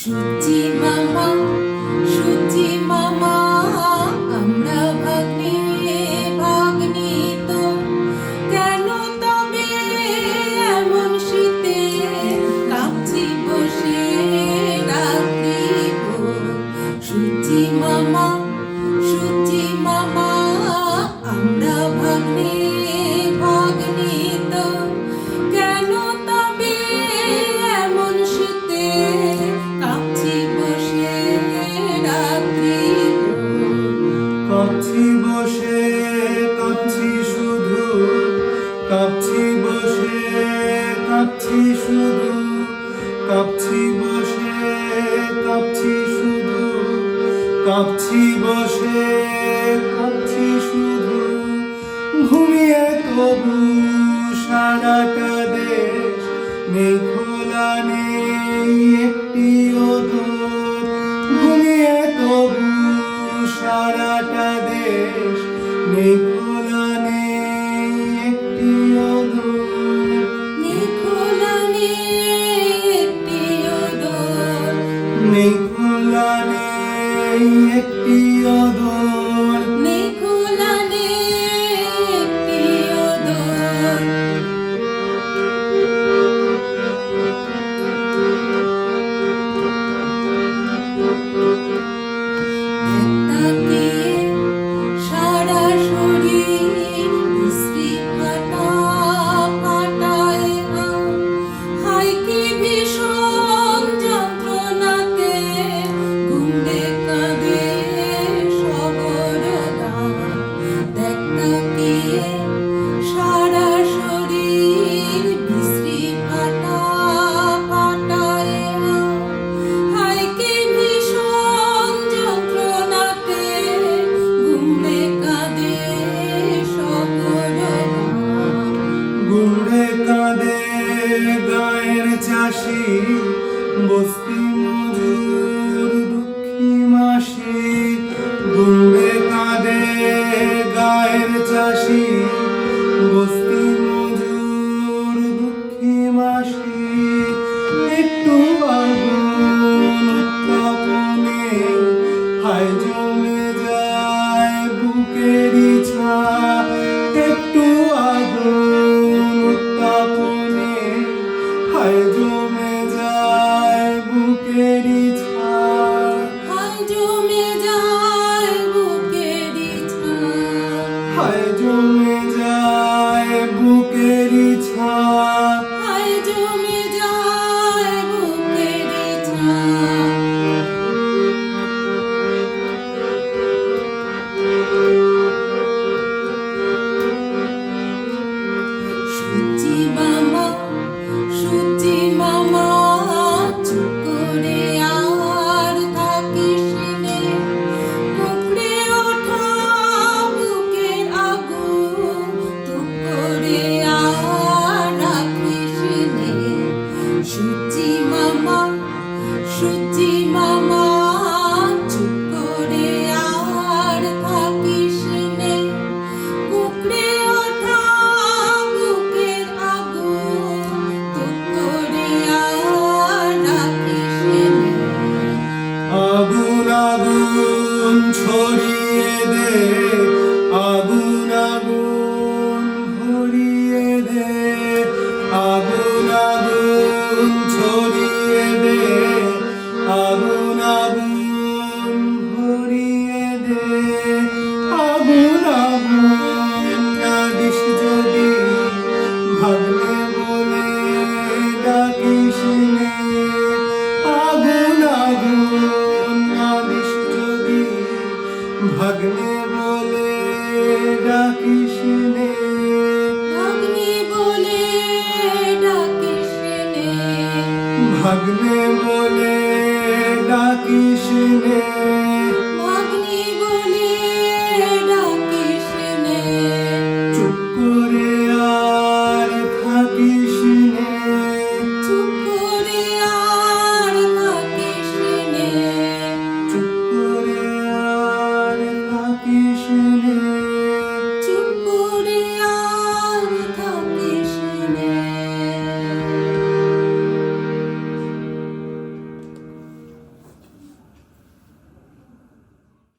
সুচি মামা সুচি মামা, আমরা ভাগ্নে, ভাগ্নি তো। কেন তবে এমন শীতে কাঁপছি বসে রাত্রি সুচি মামা সুচি মামা, আমরা ভাগ্নি কাঁপছি বসে, কাঁপছি শুধু, কাঁপছি বসে, কাঁপছি শুধু, কাঁপছি বসে, কাঁপছি শুধু। ঘুমিয়ে তবু সারাটা দেশ নেই, খোলা নেই, একটি দোর ঘুমিয়ে তবু সারাটা দেশ নেই একটি দোর চাষি বস্তি মজুর দুঃখী মাসি গুড়ে কাঁদে গায়ের চাষি, বস্তি মজুর দুঃখী মাসি। একটু আগুন জমে যায় একটু আগুন উত্তাপনে হায় জমে জমে যায় বুকেরই ছা আগুন ছড়িয়ে দে আগুন নে ভাগলে বলে ডাকিস নে।